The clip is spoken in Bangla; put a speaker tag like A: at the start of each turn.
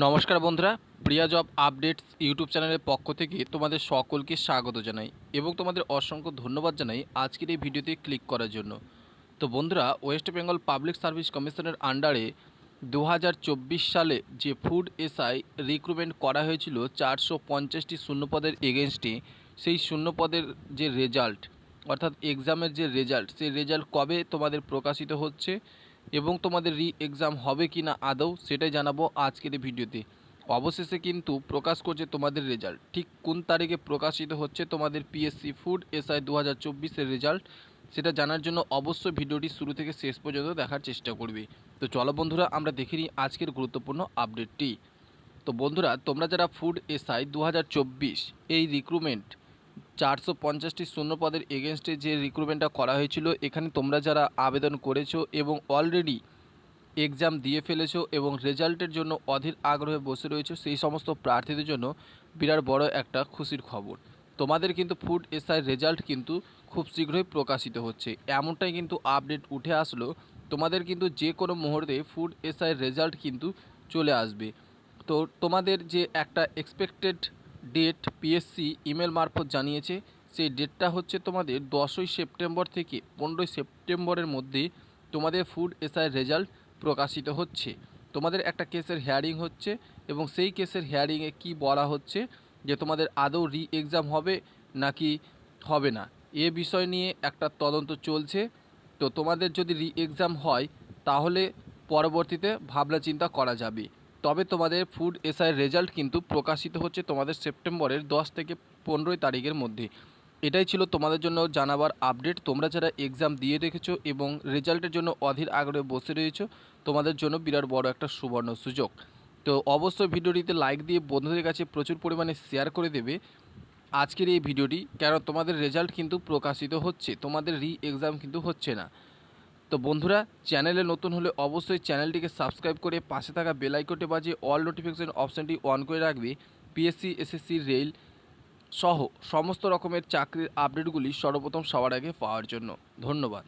A: নমস্কার বন্ধুরা, প্রিয়া জব আপডেটস ইউটিউব চ্যানেলের পক্ষ থেকে তোমাদের সকলকে স্বাগত জানাই এবং তোমাদের অসংখ্য ধন্যবাদ জানাই আজকের এই ভিডিওতে ক্লিক করার জন্য। তো বন্ধুরা ওয়েস্ট বেঙ্গল পাবলিক সার্ভিস কমিশনের আন্ডারে দু হাজার চব্বিশ সালে যে ফুড এসআই রিক্রুটমেন্ট করা হয়েছিল চারশো পঞ্চাশটি শূন্যপদের এগেনস্টে সেই শূন্যপদের যে রেজাল্ট অর্থাৎ এক্সামের যে রেজাল্ট সেই রেজাল্ট কবে তোমাদের প্রকাশিত হচ্ছে? এবং তোমাদের রি এক্সাম হবে কি না আদৌ সেটাই জানাব আজকের এই ভিডিওতে। অবশেষে কিন্তু প্রকাশ করছে তোমাদের রেজাল্ট ঠিক কোন তারিখে প্রকাশিত হচ্ছে তোমাদের পিএসসি ফুড এসআই দু হাজার চব্বিশের রেজাল্ট সেটা জানার জন্য অবশ্যই ভিডিওটি শুরু থেকে শেষ পর্যন্ত দেখার চেষ্টা করবে। তো চলো বন্ধুরা, আমরা দেখে নিই আজকের গুরুত্বপূর্ণ আপডেটটি তো বন্ধুরা, তোমরা যারা ফুড এসআই দু হাজার চব্বিশ, এই রিক্রুটমেন্ট চারশো পঞ্চাশটি শূন্য পদের এগেনস্টে যে রিক্রুটমেন্টটা করা হয়েছিল, এখানে তোমরা যারা আবেদন করেছ এবং অলরেডি এক্সাম দিয়ে ফেলেছো এবং রেজাল্টের জন্য অধীর আগ্রহে বসে রয়েছে, সেই সমস্ত প্রার্থীদের জন্য বিরাট বড় একটা খুশির খবর। তোমাদের কিন্তু ফুড এসআই রেজাল্ট কিন্তু খুব শীঘ্রই প্রকাশিত হচ্ছে। এমনটাই কিন্তু আপডেট উঠে আসলো। তোমাদের কিন্তু যে কোনো মুহূর্তে ফুড এসআই রেজাল্ট কিন্তু চলে আসবে। তো তোমাদের যে একটা এক্সপেক্টেড ডেট পিএসসি ইমেল মারফত জানিয়েছে। সেই ডেটটা হচ্ছে তোমাদের দশই সেপ্টেম্বর থেকে পনেরোই সেপ্টেম্বরের মধ্যে তোমাদের ফুড এসআই রেজাল্ট প্রকাশিত হচ্ছে। তোমাদের একটা কেসের হেয়ারিং হচ্ছে এবং সেই কেসের হেয়ারিংয়ে কি বলা হচ্ছে যে তোমাদের আদৌ রি এক্সাম হবে নাকি হবে না। এ বিষয় নিয়ে একটা তদন্ত চলছে। তো তোমাদের যদি রি এক্সাম হয় তাহলে পরবর্তীতে ভাবনা চিন্তা করা যাবে। তবে তোমাদের ফুড এসআই রেজাল্ট কিন্তু প্রকাশিত হচ্ছে তোমাদের সেপ্টেম্বরের দশ থেকে পনেরোই তারিখের মধ্যে। এটাই ছিল তোমাদের জন্য জানাবার আপডেট তোমরা যারা এক্সাম দিয়ে রেখেছো এবং রেজাল্টের জন্য অধীর আগ্রহে বসে রয়েছো, তোমাদের জন্য বিরাট বড় একটা সুবর্ণ সুযোগ। তো অবশ্যই ভিডিওটিতে লাইক দিয়ে বন্ধুদের কাছে প্রচুর পরিমাণে শেয়ার করে দেবে। আজকের এই ভিডিওটি, কেন তোমাদের রেজাল্ট কিন্তু প্রকাশিত হচ্ছে, তোমাদের রি এক্সাম কিন্তু হচ্ছে না। তো বন্ধুরা, চ্যানেলে নতুন হলে অবশ্যই চ্যানেলটিকে সাবস্ক্রাইব করে পাশে থাকা বেল আইকনটি বাজিয়ে অল নোটিফিকেশন অপশানটি অন করে রাখবে। পিএসসি, এসএসসি, রেল সহ সমস্ত রকমের চাকরির আপডেটগুলি সর্বপ্রথম সবার আগে পাওয়ার জন্য। ধন্যবাদ।